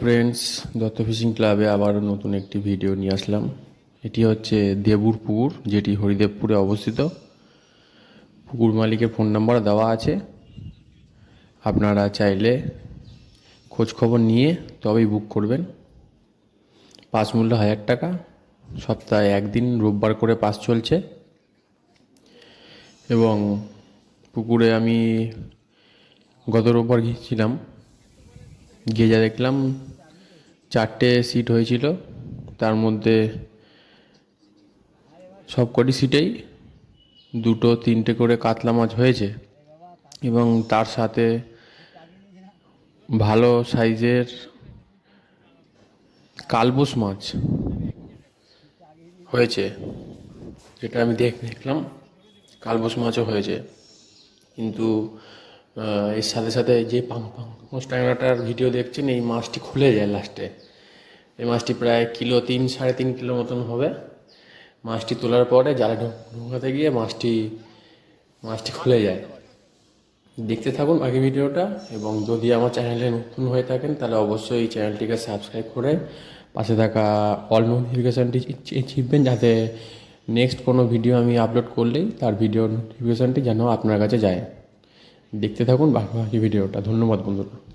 Friends Dutta fishing ক্লাবে আবারও নতুন একটি ভিডিও নিয়ে আসলাম। এটি হচ্ছে দেবুর পুকুর যেটি হরিদেবপুরে অবস্থিত। পুকুর মালিকের ফোন নাম্বার দেওয়া আছে। আপনারা চাইলে খোঁজ খবর নিয়ে তবেই বুক করবেন। পাস মূল্য হাজার টাকা। সপ্তাহে একদিন রোববার করে পাস চলছে। এবং পুকুরে আমি গত রোববার গিয়েছিলাম। গিয়ে যা দেখলাম, চারটে সিট হয়েছিল। তার মধ্যে সব কটি সিটেই দুটো তিনটে করে কাতলা মাছ হয়েছে এবং তার সাথে ভালো সাইজের কালবোস মাছ হয়েছে, যেটা আমি দেখ, দেখলাম। কালবোস মাছও হয়েছে। কিন্তু এর সাথে সাথে যে পাং পাং ট্যাংরাটার ভিডিও দেখছেন, এই মাছটি খুলে যায় লাস্টে এই মাছটি প্রায় কিলো তিন, সাড়ে তিন কিলো মতন হবে। মাছটি তোলার পরে জালে ঢোকাতে গিয়ে মাছটি মাছটি খুলে যায়। দেখতে থাকুন বাকি ভিডিওটা, এবং যদি আমার চ্যানেলে নতুন হয়ে থাকেন, তাহলে অবশ্যই এই চ্যানেলটিকে সাবস্ক্রাইব করে পাশে থাকা অল নোটিফিকেশানটি চিপবেন যাতে নেক্সট কোনো ভিডিও আমি আপলোড করলেই তার ভিডিও নোটিফিকেশানটি যেন আপনার কাছে যায়। দেখতে থাকুন বাকি ভিডিওটা। ধন্যবাদ বন্ধুরা।